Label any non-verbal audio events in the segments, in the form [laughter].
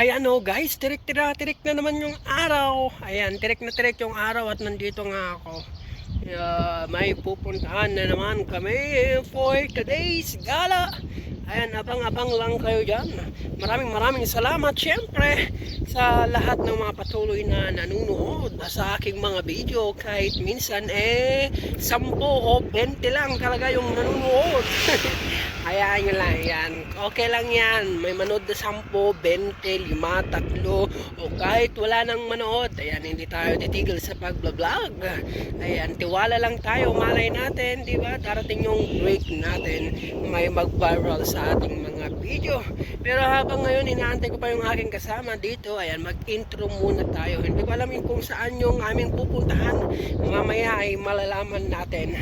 Ayan o guys, tirik tira tirik na naman yung araw. Ayan, tirik na tirik yung araw at nandito nga ako. Uh, may pupuntahan na naman kami for today's gala. Ayan, abang-abang lang kayo dyan. Maraming maraming salamat syempre sa lahat ng mga patuloy na nanunood sa aking mga video. Kahit minsan eh, 10 o 20 lang talaga yung nanunood. [laughs] Ayan, yun lang yan. Okay lang yan. May manood na 10, 20, 5, 3, o kahit wala nang manood. Ayan, hindi tayo titigil sa pag-vlog. Ayan, tiwala lang tayo. Malay natin, di ba? Darating yung break natin. May mag-viral sa ating mga video. Pero habang ngayon, inaantay ko pa yung aking kasama dito. Ayan, mag-intro muna tayo. Hindi ko alam kung saan yung aming pupuntahan. Mamaya ay malalaman natin.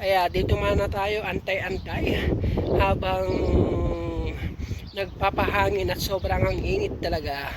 Kaya dito muna tayo antay-antay habang nagpapahangin at sobrang ang init talaga.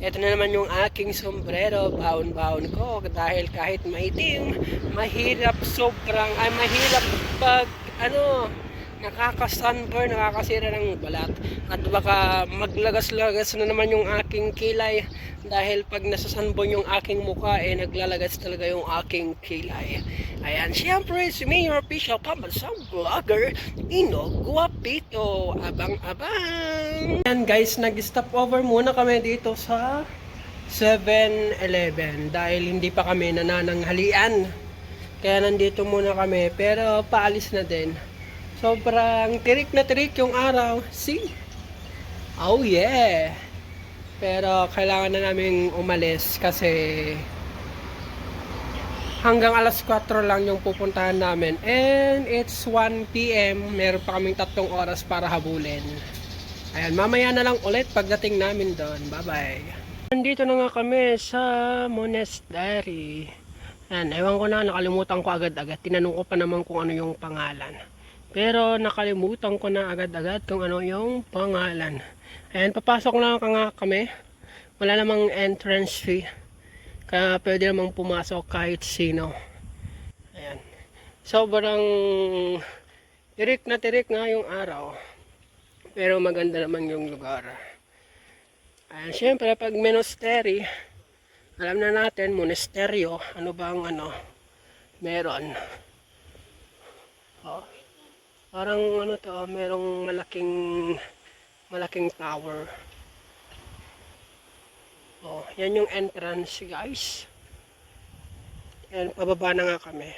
Ito na naman yung aking sombrero, baon-baon ko dahil kahit maitim, mahirap sobrang, ay mahirap pag ano, nakaka-sunburn, nakakasira ng balat. At baka maglagas-lagas na naman yung aking kilay dahil pag nasa-sunburn yung aking mukha, eh naglalagas talaga yung aking kilay. Ayan, siyempre si Mayor Official Pambansang Vlogger, Ino Guapito, abang-abang. Ayan guys, nag-stop over muna kami dito sa 7-Eleven dahil hindi pa kami nanananghalian. Kaya nandito muna kami, pero paalis na din. Sobrang tirik na tirik yung araw. See? Oh yeah! Pero kailangan na namin umalis kasi hanggang alas 4 lang yung pupuntahan namin. And it's 1 p.m. Meron pa kaming tatlong oras para habulin. Ayan, mamaya na lang ulit pagdating namin doon. Bye-bye. Nandito na nga kami sa monastery. Ayan, ewan ko na, nakalimutan ko agad-agad. Tinanong ko pa naman kung ano yung pangalan. Pero nakalimutan ko na agad-agad kung ano yung pangalan. Ayan, papasok lang ka nga kami. Wala namang entrance fee. Kaya pwede namang pumasok kahit sino. Ayan. Sobrang tirik na tirik nga yung araw. Pero maganda naman yung lugar. Ayan, syempre pag monastery, alam na natin, monasteryo, ano bang ano, meron. Oh. Parang ano to, merong malaking malaking tower. Oh, yan yung entrance, guys. Yan, pababa na nga kami.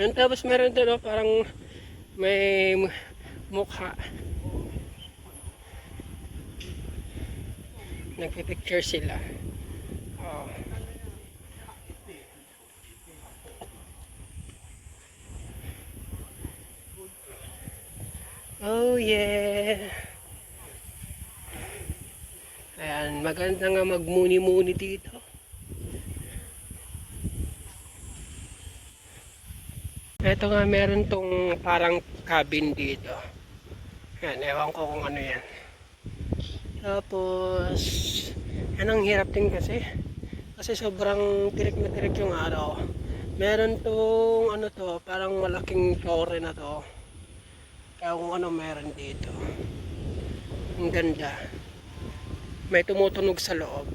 Yan, tapos meron doon, oh, parang may mukha. Nagpipicture sila. Oh yeah. Ayan, maganda nga magmuni-muni dito. Ito nga, meron tong parang cabin dito. Ayan, ewan ko kung ano yan. Tapos, yan ang hirap din kasi. Kasi sobrang tirik na tirik yung araw. Meron tong ano to, parang malaking tore na to. Kaya kung ano meron dito. Ang ganda. May tumutunog sa loob.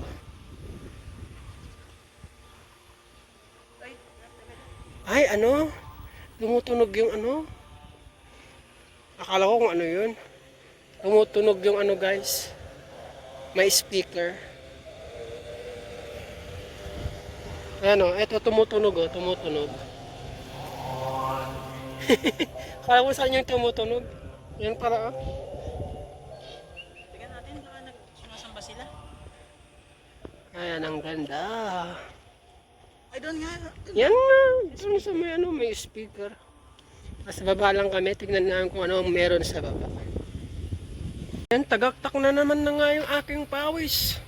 Ay, ano? Tumutunog yung ano? Akala ko kung ano yun. Tumutunog yung ano guys. May speaker. Ayan o, eto tumutunog o, tumutunog. [laughs] Kala mo saan yung tumutunog? Yan para ah. Tingnan natin, baka nagsumasamba sila. Ayan, ang ganda. Ay, doon nga. Yan nga. Doon sa may ano, may speaker. Sa baba lang kami. Tignan namin kung ano ang meron sa baba. Yan, tagaktak na naman na nga yung aking pawis.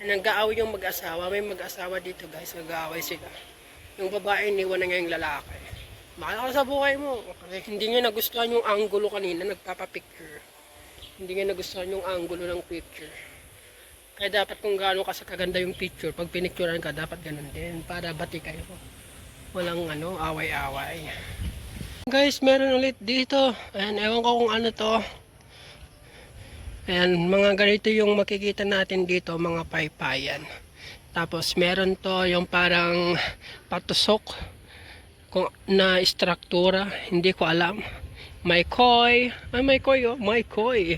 Nag-aaway yung mag-asawa. May mag-asawa dito guys. Nag-aaway sila. Yung babae, iniwan na nga yung lalaki. Bakit ka sa buhay mo? Kasi hindi niya nagustuhan yung angulo kanina. Nagpapapicture. Hindi niya nagustuhan yung angulo ng picture. Kaya dapat kung gaano kasi kaganda yung picture, pag pinicturean ka, dapat ganun din. Para bati kayo. Walang ano, away-away. Guys, meron ulit dito. Ayan, ewan ko kung ano to. Ayan, mga ganito yung makikita natin dito, mga paypayan. Tapos meron to yung parang patusok na struktura, hindi ko alam. May koi, ay may koi oh, may koi.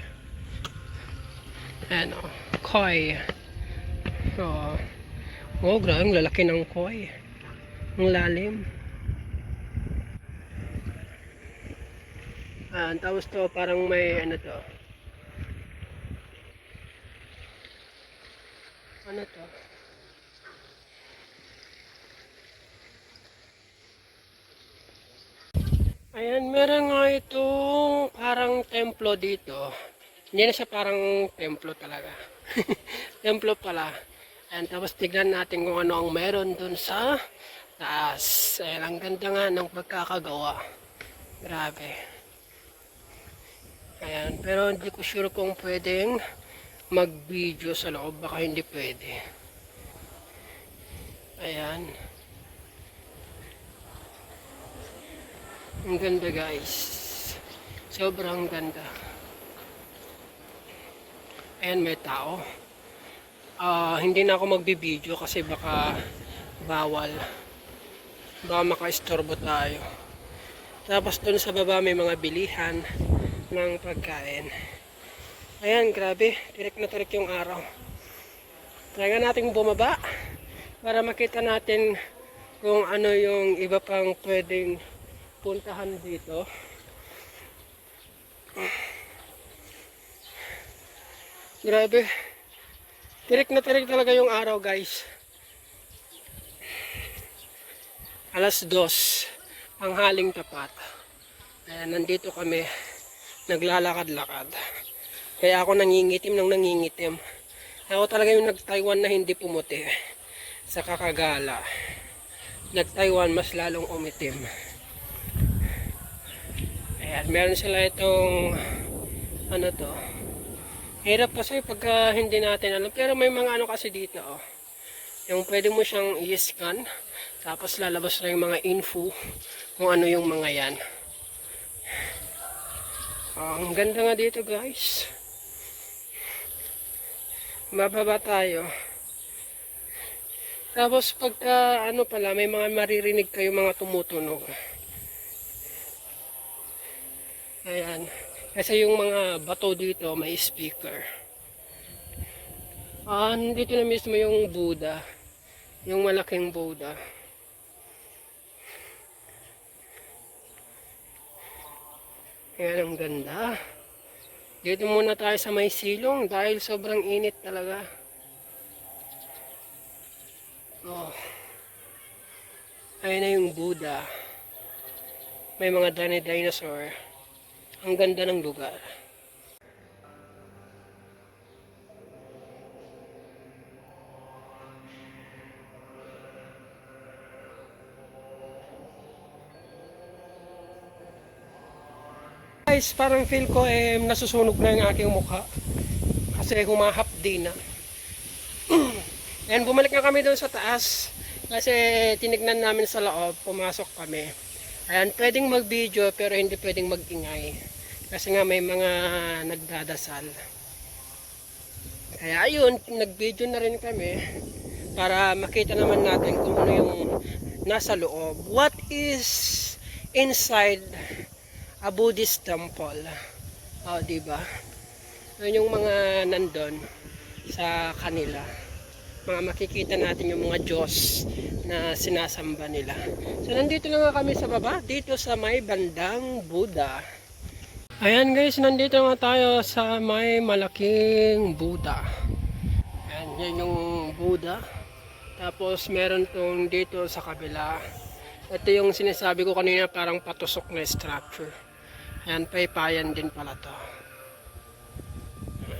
Ayan oh, koi. Oh, oh grabe, ang lalaki ng koi. Ang lalim. Ayan, tapos to parang may ano to. Ano to? Ayan, meron nga itong parang templo dito. Hindi na siya parang templo talaga. [laughs] templo pala. Ayan, tapos tignan natin kung ano ang meron dun sa taas. Ayan, ang ganda nga ng pagkakagawa. Grabe. Ayan, pero hindi ko sure kung pwedeng mag-video sa loob. Baka hindi pwede. Ayan. Ang ganda guys. Sobrang ganda. Ayan, may tao. Ah, hindi na ako magbibideo kasi baka bawal. Baka makaistorbo tayo. Tapos doon sa baba may mga bilihan ng pagkain. Ayan, grabe. Tirik na tirik yung araw. Kaya natin bumaba para makita natin kung ano yung iba pang pwedeng puntahan dito. Grabe. Tirik na tirik talaga yung araw, guys. Alas dos, ang haling tapat. Ayan, nandito kami, naglalakad-lakad. Kaya ako nangingitim ng nangingitim. Ako talaga yung nag-Taiwan na hindi pumuti sa kakagala. Nag-Taiwan mas lalong umitim. Ayan, meron sila itong ano to. Hirap kasi pagka hindi natin alam. Pero may mga ano kasi dito oh. Yung pwede mo siyang i-scan. Tapos lalabas na yung mga info kung ano yung mga yan. Oh, ang ganda nga dito guys. Mababa tayo. Tapos pagka ano pala, may mga maririnig kayo mga tumutunog. Ayan. Kasi yung mga bato dito may speaker. Ah, nandito na mismo yung Buddha. Yung malaking Buddha. Ayan ang ganda. Dito muna tayo sa may silong dahil sobrang init talaga. Oh. Ayun na yung Buddha. May mga dinosaur. Ang ganda ng lugar. Guys, parang feel ko eh nasusunog na yung aking mukha. Kasi humahap din na. [clears throat] And bumalik na kami doon sa taas. Kasi tinignan namin sa loob, pumasok kami. Ayan, pwedeng mag-video pero hindi pwedeng mag-ingay. Kasi nga may mga nagdadasal. Kaya ayun, nag-video na rin kami para makita naman natin kung ano yung nasa loob. What is inside a Buddhist temple? O, di ba? Yun yung mga nandun sa kanila. Mga makikita natin yung mga Diyos na sinasamba nila. So, nandito na nga kami sa baba, dito sa may bandang Buddha. Ayan guys, nandito nga tayo sa may malaking Buddha. Ayan, yan yung Buddha. Tapos meron tong dito sa kabila. Ito yung sinasabi ko kanina parang patusok na structure. Ayan, paypayan din pala to.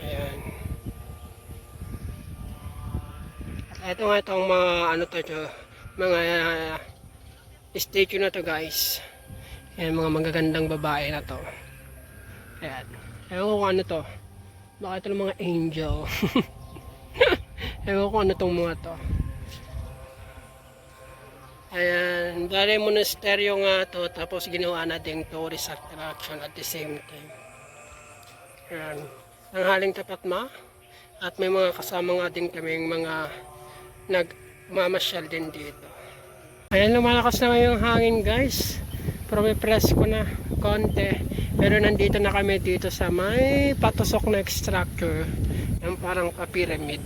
Ayan. At ito nga itong mga ano to, to mga uh, statue na to guys. Ayan, mga magagandang babae na to. Ayan. Ewan ko kung ano to. Baka ito ng mga angel. [laughs] Ewan ko kung ano tong mga to. Ayan. Bale monasteryo nga to. Tapos ginawa na ding tourist attraction at the same time. Ayan. tanghaling tapat ma. At may mga kasama nga din kaming mga nagmamasyal din dito. Ayan, lumalakas na ngayong hangin guys. Pero may presko na konti. Pero nandito na kami dito sa may patusok na structure. Yung parang pa-pyramid.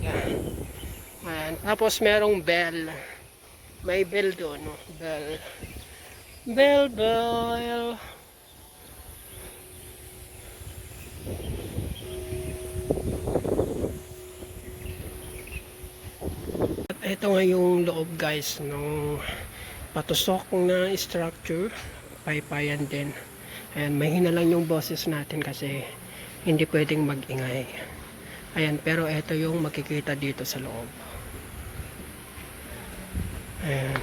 Ayan. Tapos merong bell. May bell doon. No? Bell. Bell, bell. Ito nga yung loob guys ng patusok na structure. Paypayan din. Ayan, mahina lang yung boses natin kasi hindi pwedeng magingay. Ayan, pero ito yung makikita dito sa loob. Ayan.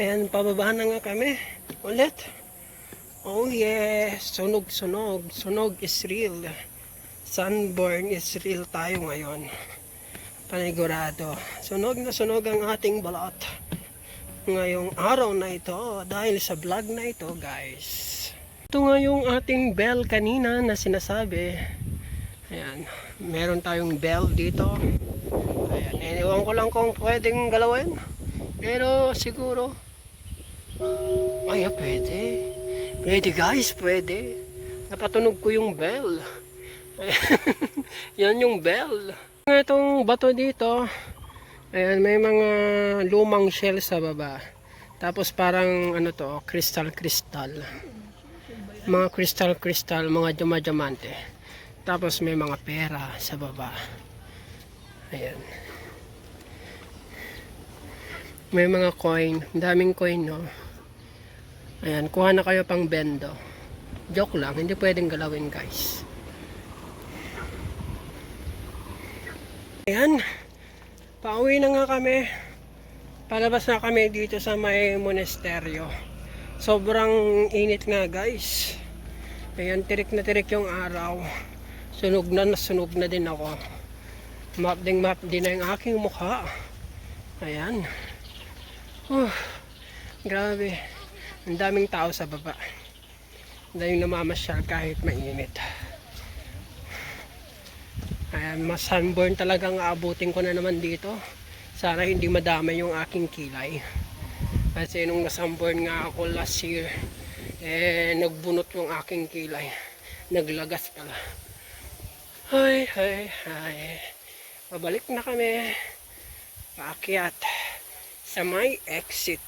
Ayan, pababa na nga kami. Ulit. Oh yes, sunog, sunog. Sunog is real. Sunburn is real tayo ngayon. Panigurado. Sunog na sunog ang ating balat. Ngayong araw na ito dahil sa vlog na ito guys. Ito nga yung ating bell kanina na sinasabi. Ayan. Meron tayong bell dito. Ayan. Iniwan ko lang kung pwedeng galawin. Pero siguro ay, pwede. Pwede guys, pwede. Napatunog ko yung bell. [laughs] Yan yung bell. Itong bato dito, ayan, may mga lumang shell sa baba. Tapos parang ano to, crystal crystal. Mga crystal crystal, mga diamante. Tapos may mga pera sa baba. Ayan. May mga coin, daming coin no. Ayan, kuha na kayo pang bendo. Joke lang, hindi pwedeng galawin guys. Ayan, pauwi na nga kami. Palabas na kami dito sa may monasteryo. Sobrang init nga guys. Ayan, tirik na tirik yung araw. Sunog na, nasunog na din ako. Map ding map din na yung aking mukha. Ayan. Uh, grabe. Ang daming tao sa baba. Ang daming namamasyal kahit mainit. Ayan, mas sunburn talagang aabutin ko na naman dito. Sana hindi madama yung aking kilay. Kasi nung nasunburn nga ako last year, eh, nagbunot yung aking kilay. Naglagas pala. Hay, hay, hay. Pabalik na kami. Paakyat sa may exit.